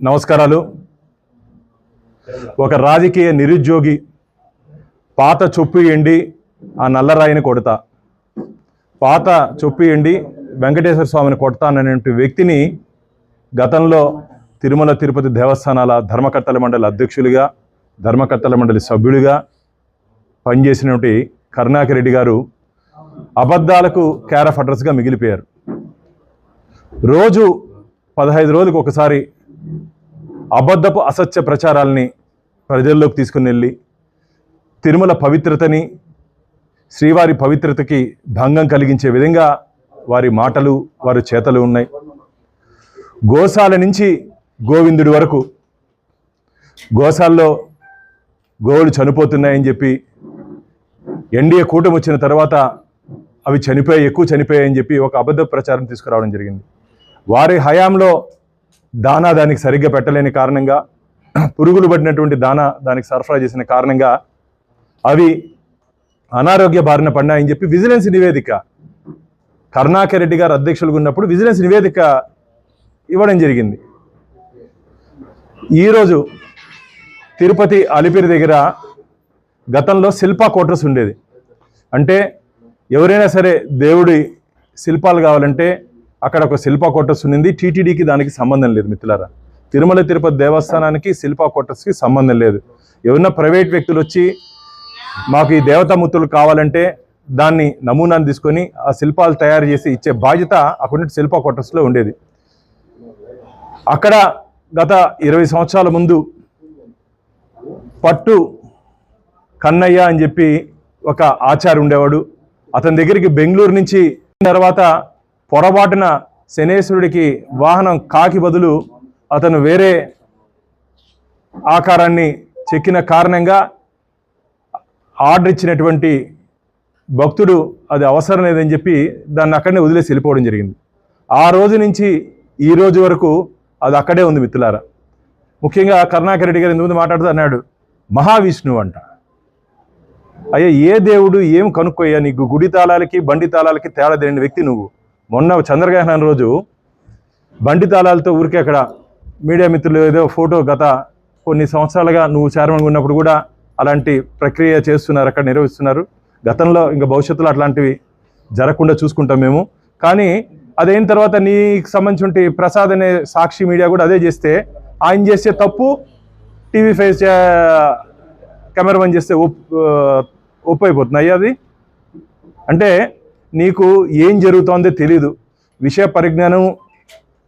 నమస్కారాలు. ఒక రాజకీయ నిరుద్యోగి పాత చొప్పు ఎండి ఆ నల్లరాయిని కొడతా. పాత చొప్పు ఎండి వెంకటేశ్వర స్వామిని కొడతాననే వ్యక్తిని గతంలో తిరుమల తిరుపతి దేవస్థానాల ధర్మకర్తల మండలి అధ్యక్షులుగా ధర్మకర్తల మండలి సభ్యుడిగా పనిచేసినటువంటి కరుణాకర్ రెడ్డి గారు అబద్ధాలకు క్యారఫ్ అడ్రస్గా మిగిలిపోయారు. రోజు పదహైదు రోజులకు ఒకసారి అబద్ధపు అసత్య ప్రచారాల్ని ప్రజల్లోకి తీసుకుని వెళ్ళి తిరుమల పవిత్రతని శ్రీవారి పవిత్రతకి భంగం కలిగించే విధంగా వారి మాటలు వారి చేతలు ఉన్నాయి. గోశాల నుంచి గోవిందుడి వరకు గోశాల్లో గోవులు చనిపోతున్నాయని చెప్పి ఎన్డీఏ కూటమి వచ్చిన తర్వాత అవి చనిపోయాయి ఎక్కువ చనిపోయాయని చెప్పి ఒక అబద్ధ ప్రచారం తీసుకురావడం జరిగింది. వారి హయాంలో దానా దానికి సరిగ్గా పెట్టలేని కారణంగా పురుగులు పడినటువంటి దానా దానికి సరఫరా చేసిన కారణంగా అవి అనారోగ్య బారిన పడినాయని చెప్పి విజిలెన్స్ నివేదిక కరుణాకర్ రెడ్డి గారు అధ్యక్షులుగా ఉన్నప్పుడు విజిలెన్స్ నివేదిక ఇవ్వడం జరిగింది. ఈరోజు తిరుపతి అలిపిరి దగ్గర గతంలో శిల్పా క్వార్టర్స్ ఉండేది. అంటే ఎవరైనా సరే దేవుడి శిల్పాలు కావాలంటే అక్కడ ఒక శిల్పా కోటస్ ఉన్నింది. టీటీడీకి దానికి సంబంధం లేదు మిత్రులారా. తిరుమల తిరుపతి దేవస్థానానికి శిల్పా కోటర్స్కి సంబంధం లేదు. ఎవరన్నా ప్రైవేట్ వ్యక్తులు వచ్చి మాకు ఈ దేవతామూర్తులు కావాలంటే దాన్ని నమూనాను తీసుకొని ఆ శిల్పాలు తయారు చేసి ఇచ్చే బాధ్యత అక్కడ శిల్పా కోటర్స్లో ఉండేది. అక్కడ గత ఇరవై సంవత్సరాల ముందు పట్టు కన్నయ్య అని చెప్పి ఒక ఆచార్య ఉండేవాడు అతని దగ్గరికి బెంగళూరు నుంచి తర్వాత పొరపాటున శనేశ్వరుడికి వాహనం కాకి బదులు అతను వేరే ఆకారాన్ని చెక్కిన కారణంగా ఆర్డర్ ఇచ్చినటువంటి భక్తుడు అది అవసరం లేదని చెప్పి దాన్ని అక్కడనే వదిలేసి వెళ్ళిపోవడం జరిగింది. ఆ రోజు నుంచి ఈ రోజు వరకు అది అక్కడే ఉంది మిత్రులారా. ముఖ్యంగా కరుణాకర్ రెడ్డి గారు ఇంతకుముందు మాట్లాడుతూ అన్నాడు మహావిష్ణువు అంట. అయ్యా ఏ దేవుడు ఏం కనుక్కోయ్యా? నీకు గుడి తాళాలకి బండి తాళాలకి తేడా తెలియని వ్యక్తి నువ్వు. మొన్న చంద్రగ్రహణం రోజు బండి తాళాలతో ఊరికే అక్కడ మీడియా మిత్రులు ఏదో ఫోటో గత కొన్ని సంవత్సరాలుగా నువ్వు చైర్మన్గా ఉన్నప్పుడు కూడా అలాంటి ప్రక్రియ చేస్తున్నారు అక్కడ నిర్వహిస్తున్నారు. గతంలో ఇంకా భవిష్యత్తులో అట్లాంటివి జరగకుండా చూసుకుంటాం మేము. కానీ అదైన తర్వాత నీకు సంబంధించి ప్రసాద్ అనే సాక్షి మీడియా కూడా అదే చేస్తే ఆయన చేసే తప్పు టీవీ ఫేస్ కెమెరామన్ చేస్తే ఒప్పు ఒప్పు అయిపోతుంది అది? అంటే నీకు ఏం జరుగుతోందో తెలీదు. విషయ పరిజ్ఞానం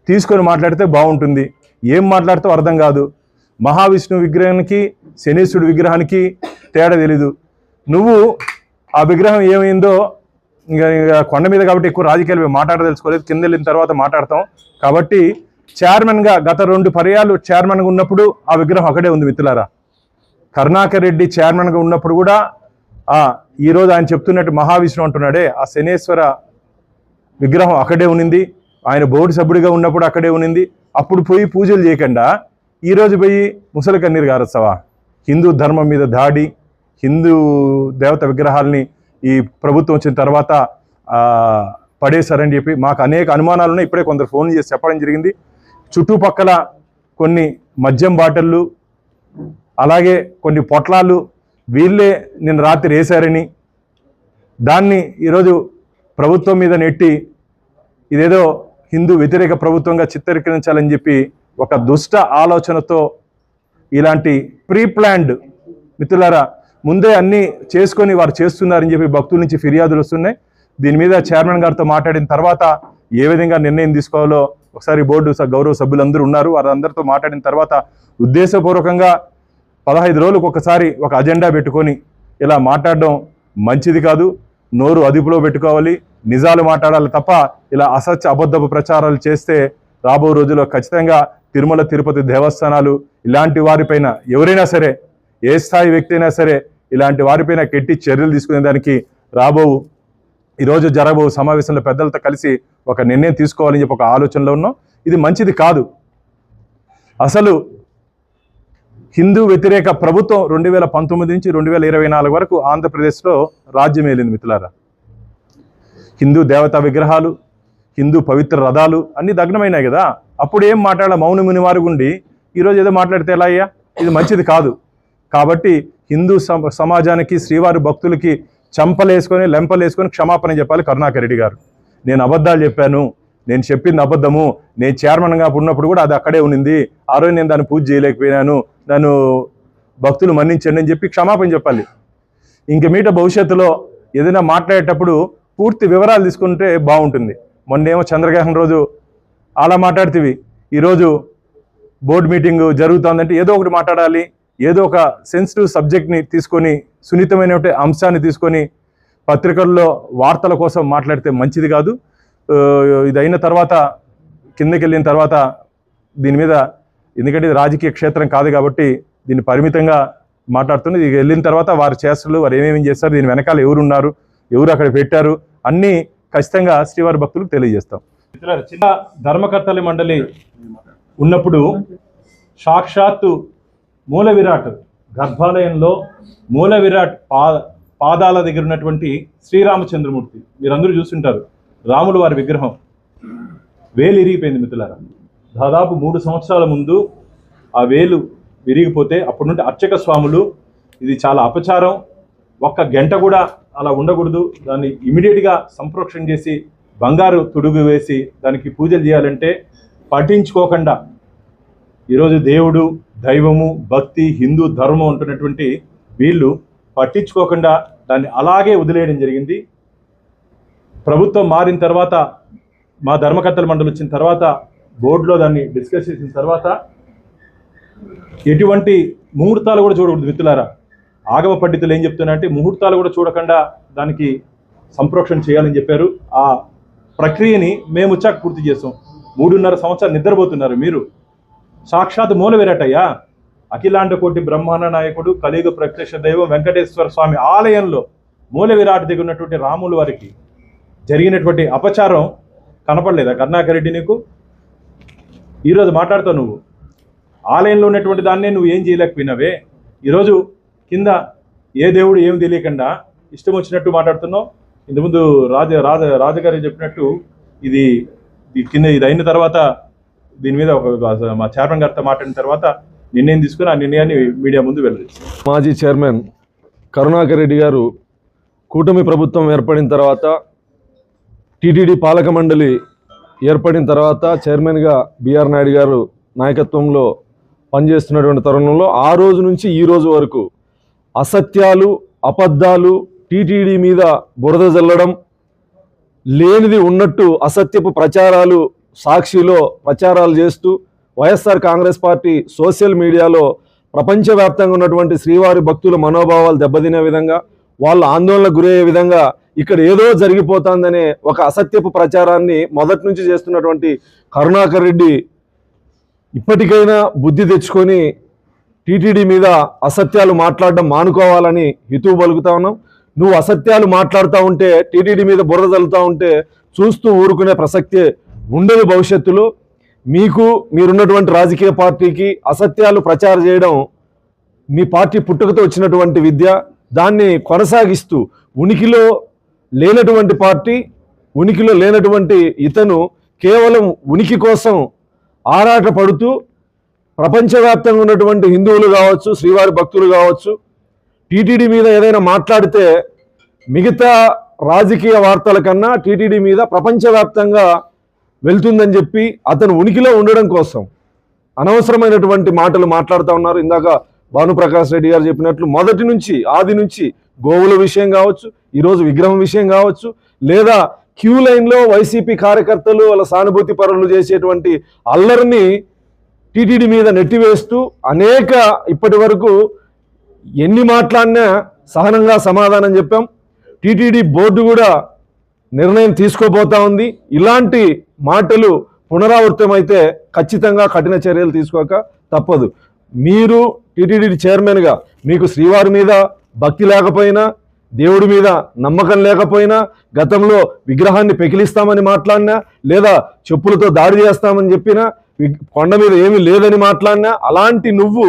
తీసుకొని మాట్లాడితే బాగుంటుంది. ఏం మాట్లాడితే అర్థం కాదు. మహావిష్ణు విగ్రహానికి శనీశ్వరుడు విగ్రహానికి తేడా తెలీదు. నువ్వు ఆ విగ్రహం ఏమైందో ఇంకా కొండ మీద కాబట్టి ఎక్కువ రాజకీయాలు మాట్లాడదలుచుకోలేదు కింద వెళ్ళిన తర్వాత మాట్లాడతాం. కాబట్టి చైర్మన్గా గత రెండు పర్యాలు చైర్మన్గా ఉన్నప్పుడు ఆ విగ్రహం అక్కడే ఉంది మిత్రులారా. కరుణాకర్ రెడ్డి చైర్మన్గా ఉన్నప్పుడు కూడా ఈరోజు ఆయన చెప్తున్నట్టు మహావిష్ణువు అంటున్నాడే ఆ శనేశ్వర విగ్రహం అక్కడే ఉన్నింది ఆయన బోర్డు సభ్యుడిగా ఉన్నప్పుడు అక్కడే ఉన్నింది అప్పుడు పోయి పూజలు చేయకుండా ఈరోజు పోయి ముసలి కన్నీరు గారొస్తావా? హిందూ ధర్మం మీద దాడి హిందూ దేవత విగ్రహాలని ఈ ప్రభుత్వం వచ్చిన తర్వాత పడేశారని చెప్పి మాకు అనేక అనుమానాలు ఉన్నాయి. ఇప్పుడే కొందరు ఫోన్ చేసి చెప్పడం జరిగింది. చుట్టుపక్కల కొన్ని మద్యం బాటిళ్ళు అలాగే కొన్ని పొట్లాలు వీళ్ళే నిన్న రాత్రి వేశారని దాన్ని ఈరోజు ప్రభుత్వం మీద నెట్టి ఇదేదో హిందూ వ్యతిరేక ప్రభుత్వంగా చిత్రీకరించాలని చెప్పి ఒక దుష్ట ఆలోచనతో ఇలాంటి ప్రీ ప్లాన్డ్ మిత్రులారా ముందే అన్నీ చేసుకొని వారు చేస్తున్నారని చెప్పి భక్తుల నుంచి ఫిర్యాదులు వస్తున్నాయి. దీని మీద చైర్మన్ గారితో మాట్లాడిన తర్వాత ఏ విధంగా నిర్ణయం తీసుకోవాలో ఒకసారి బోర్డు స- గౌరవ సభ్యులందరూ ఉన్నారు. వారందరితో మాట్లాడిన తర్వాత ఉద్దేశపూర్వకంగా పదహైదు రోజులకు ఒకసారి ఒక అజెండా పెట్టుకొని ఇలా మాట్లాడడం మంచిది కాదు. నోరు అదుపులో పెట్టుకోవాలి. నిజాలు మాట్లాడాలి తప్ప ఇలా అసత్య అబద్ధపు ప్రచారాలు చేస్తే రాబో రోజుల్లో ఖచ్చితంగా తిరుమల తిరుపతి దేవస్థానాలు ఇలాంటి వారిపైన ఎవరైనా సరే ఏ స్థాయి వ్యక్తి అయినా సరే ఇలాంటి వారిపైన కెట్టి చర్యలు తీసుకునే దానికి రాబో ఈరోజు జరగబో సమావేశంలో పెద్దలతో కలిసి ఒక నిర్ణయం తీసుకోవాలని చెప్పి ఒక ఆలోచనలో ఉన్నాం. ఇది మంచిది కాదు. అసలు హిందూ వ్యతిరేక ప్రభుత్వం రెండు వేల పంతొమ్మిది నుంచి రెండు వేల ఇరవై నాలుగు వరకు ఆంధ్రప్రదేశ్లో రాజ్యమేలింది మిత్రులారా. హిందూ దేవతా విగ్రహాలు హిందూ పవిత్ర రథాలు అన్ని దగ్నమైనాయి కదా. అప్పుడు ఏం మాట్లాడాల మౌన మునివారు గుండి ఈరోజు ఏదో మాట్లాడితే ఎలా అయ్యా? ఇది మంచిది కాదు. కాబట్టి హిందూ సమాజానికి శ్రీవారి భక్తులకి చంపలేసుకొని లెంపలేసుకొని క్షమాపణ చెప్పాలి కరుణాకర్ రెడ్డి గారు. నేను అబద్ధాలు చెప్పాను నేను చెప్పింది అబద్ధము నేను చైర్మన్గా ఉన్నప్పుడు కూడా అది అక్కడే ఉన్నింది. ఆ రోజు నేను దాన్ని పూజ చేయలేకపోయినాను నన్ను భక్తులు మన్నించండి అని చెప్పి క్షమాపణ చెప్పాలి. ఇంక మీట భవిష్యత్తులో ఏదైనా మాట్లాడేటప్పుడు పూర్తి వివరాలు తీసుకుంటే బాగుంటుంది. మొన్నేమో చంద్రగ్రహణం రోజు అలా మాట్లాడుతీవి. ఈరోజు బోర్డు మీటింగ్ జరుగుతుందంటే ఏదో ఒకటి మాట్లాడాలి. ఏదో ఒక సెన్సిటివ్ సబ్జెక్ట్ని తీసుకొని సున్నితమైన అంశాన్ని తీసుకొని పత్రికల్లో వార్తల కోసం మాట్లాడితే మంచిది కాదు. ఇది అయిన తర్వాత కిందకి వెళ్ళిన తర్వాత దీని మీద ఎందుకంటే ఇది రాజకీయ క్షేత్రం కాదు కాబట్టి దీన్ని పరిమితంగా మాట్లాడుతుంది. ఇది వెళ్ళిన తర్వాత వారి చేష్టలు వారు ఏమేమి చేస్తారు దీని వెనకాల ఎవరు ఉన్నారు ఎవరు అక్కడ పెట్టారు అన్నీ ఖచ్చితంగా శ్రీవారి భక్తులకు తెలియజేస్తాం. చిన్న ధర్మకర్తల మండలి ఉన్నప్పుడు సాక్షాత్తు మూల విరాట్ గర్భాలయంలో మూల విరాట్ పా పాదాల దగ్గర ఉన్నటువంటి శ్రీరామచంద్రమూర్తి. మీరందరూ చూస్తుంటారు. రాములు వారి విగ్రహం. వేలు ఇరిగిపోయింది మిత్రులారా. దాదాపు మూడు సంవత్సరాల ముందు ఆ వేలు విరిగిపోతే అప్పటి నుండి అర్చక స్వాములు ఇది చాలా అపచారం. ఒక్క గంట కూడా అలా ఉండకూడదు. దాన్ని ఇమీడియట్గా సంప్రోక్షణ చేసి బంగారు తుడుగు వేసి దానికి పూజలు చేయాలంటే పఠించుకోకుండా ఈరోజు దేవుడు దైవము భక్తి హిందూ ధర్మం ఉంటున్నటువంటి వీళ్ళు పట్టించుకోకుండా దాన్ని అలాగే వదిలేయడం జరిగింది. ప్రభుత్వం మారిన తర్వాత మా ధర్మకర్తల మండలి వచ్చిన తర్వాత బోర్డులో దాన్ని డిస్కస్ చేసిన తర్వాత ఎటువంటి ముహూర్తాలు కూడా చూడకూడదు మిత్రులారా. ఆగమ పండితులు ఏం చెప్తున్నారంటే ముహూర్తాలు కూడా చూడకుండా దానికి సంప్రోక్షణ చేయాలని చెప్పారు. ఆ ప్రక్రియని మేము వచ్చాక పూర్తి చేస్తాం. మూడున్నర సంవత్సరాలు నిద్రపోతున్నారు మీరు. సాక్షాత్ మూల విరాటయ్యా అఖిలాండ కోటి బ్రహ్మాండ నాయకుడు కలియుగ ప్రత్యక్ష దైవం వెంకటేశ్వర స్వామి ఆలయంలో మూల విరాట్ దగ్గర ఉన్నటువంటి రాముల వారికి జరిగినటువంటి అపచారం కనపడలేదా? కరుణాకర్ రెడ్డి నీకు? ఈరోజు మాట్లాడుతావు నువ్వు. ఆలయంలో ఉన్నటువంటి దాన్నే నువ్వు ఏం చేయలేకపోయినావే? ఈరోజు కింద ఏ దేవుడు ఏం తెలియకుండా ఇష్టం వచ్చినట్టు మాట్లాడుతున్నావు. ఇంతకుముందు రాజ రాజ రాజగారు చెప్పినట్టు ఇది కింద ఇది అయిన తర్వాత దీని మీద ఒక మా చైర్మన్ గారితో మాట్లాడిన తర్వాత నిర్ణయం తీసుకుని ఆ నిర్ణయాన్ని మీడియా ముందు వెళ్ళదు మాజీ చైర్మన్ కరుణాకర్ రెడ్డి గారు కూటమి ప్రభుత్వం ఏర్పడిన తర్వాత టీటీడీ పాలక మండలి ఏర్పడిన తర్వాత చైర్మన్గా బిఆర్ నాయుడు గారు నాయకత్వంలో పనిచేస్తున్నటువంటి తరుణంలో ఆ రోజు నుంచి ఈ రోజు వరకు అసత్యాలు అబద్ధాలు టీటీడీ మీద బురద జల్లడం లేనిది ఉన్నట్టు అసత్యపు ప్రచారాలు సాక్షిలో ప్రచారాలు చేస్తూ వైఎస్ఆర్ కాంగ్రెస్ పార్టీ సోషల్ మీడియాలో ప్రపంచవ్యాప్తంగా ఉన్నటువంటి శ్రీవారి భక్తుల మనోభావాలు దెబ్బతినే విధంగా వాళ్ళ ఆందోళనకు గురయ్యే విధంగా ఇక్కడ ఏదో జరిగిపోతుందనే ఒక అసత్యపు ప్రచారాన్ని మొదటి నుంచి చేస్తున్నటువంటి కరుణాకర్ రెడ్డి ఇప్పటికైనా బుద్ధి తెచ్చుకొని టీటీడీ మీద అసత్యాలు మాట్లాడడం మానుకోవాలని హితువు పలుకుతా ఉన్నాం. నువ్వు అసత్యాలు మాట్లాడుతూ ఉంటే టీటీడీ మీద బురద చల్లుతూ ఉంటే చూస్తూ ఊరుకునే ప్రసక్తే ఉండదు భవిష్యత్తులో. మీకు మీరున్నటువంటి రాజకీయ పార్టీకి అసత్యాలు ప్రచారం చేయడం మీ పార్టీ పుట్టుకతో వచ్చినటువంటి విద్య దాన్ని కొనసాగిస్తూ ఉనికిలో లేనటువంటి పార్టీ ఉనికిలో లేనటువంటి ఇతను కేవలం ఉనికి కోసం ఆరాట పడుతూ ప్రపంచవ్యాప్తంగా ఉన్నటువంటి హిందువులు కావచ్చు శ్రీవారి భక్తులు కావచ్చు టీటీడీ మీద ఏదైనా మాట్లాడితే మిగతా రాజకీయ వార్తల కన్నా టీటీడీ మీద ప్రపంచవ్యాప్తంగా వెళ్తుందని చెప్పి అతను ఉనికిలో ఉండడం కోసం అనవసరమైనటువంటి మాటలు మాట్లాడుతూ ఉన్నారు. ఇందాక భానుప్రకాష్ రెడ్డి గారు చెప్పినట్లు మొదటి నుంచి ఆది నుంచి గోవుల విషయం కావచ్చు ఈరోజు విగ్రహం విషయం కావచ్చు లేదా క్యూ లైన్లో వైసీపీ కార్యకర్తలు వాళ్ళ సానుభూతి పరులు చేసేటువంటి అల్లరిని టీటీడీ మీద నెట్టివేస్తూ అనేక ఇప్పటి వరకు ఎన్ని మాట్లాడినా సహనంగా సమాధానం చెప్పాం. టీటీడీ బోర్డు కూడా నిర్ణయం తీసుకోబోతా ఉంది. ఇలాంటి మాటలు పునరావృతమైతే ఖచ్చితంగా కఠిన చర్యలు తీసుకోక తప్పదు. మీరు టీటీడీ చైర్మన్గా మీకు శ్రీవారి మీద భక్తి లేకపోయినా దేవుడి మీద నమ్మకం లేకపోయినా గతంలో విగ్రహాన్ని పెకిలిస్తామని మాట్లాడినా లేదా చెప్పులతో దాడి చేస్తామని చెప్పినా కొండ మీద ఏమీ లేదని మాట్లాడినా అలాంటి నువ్వు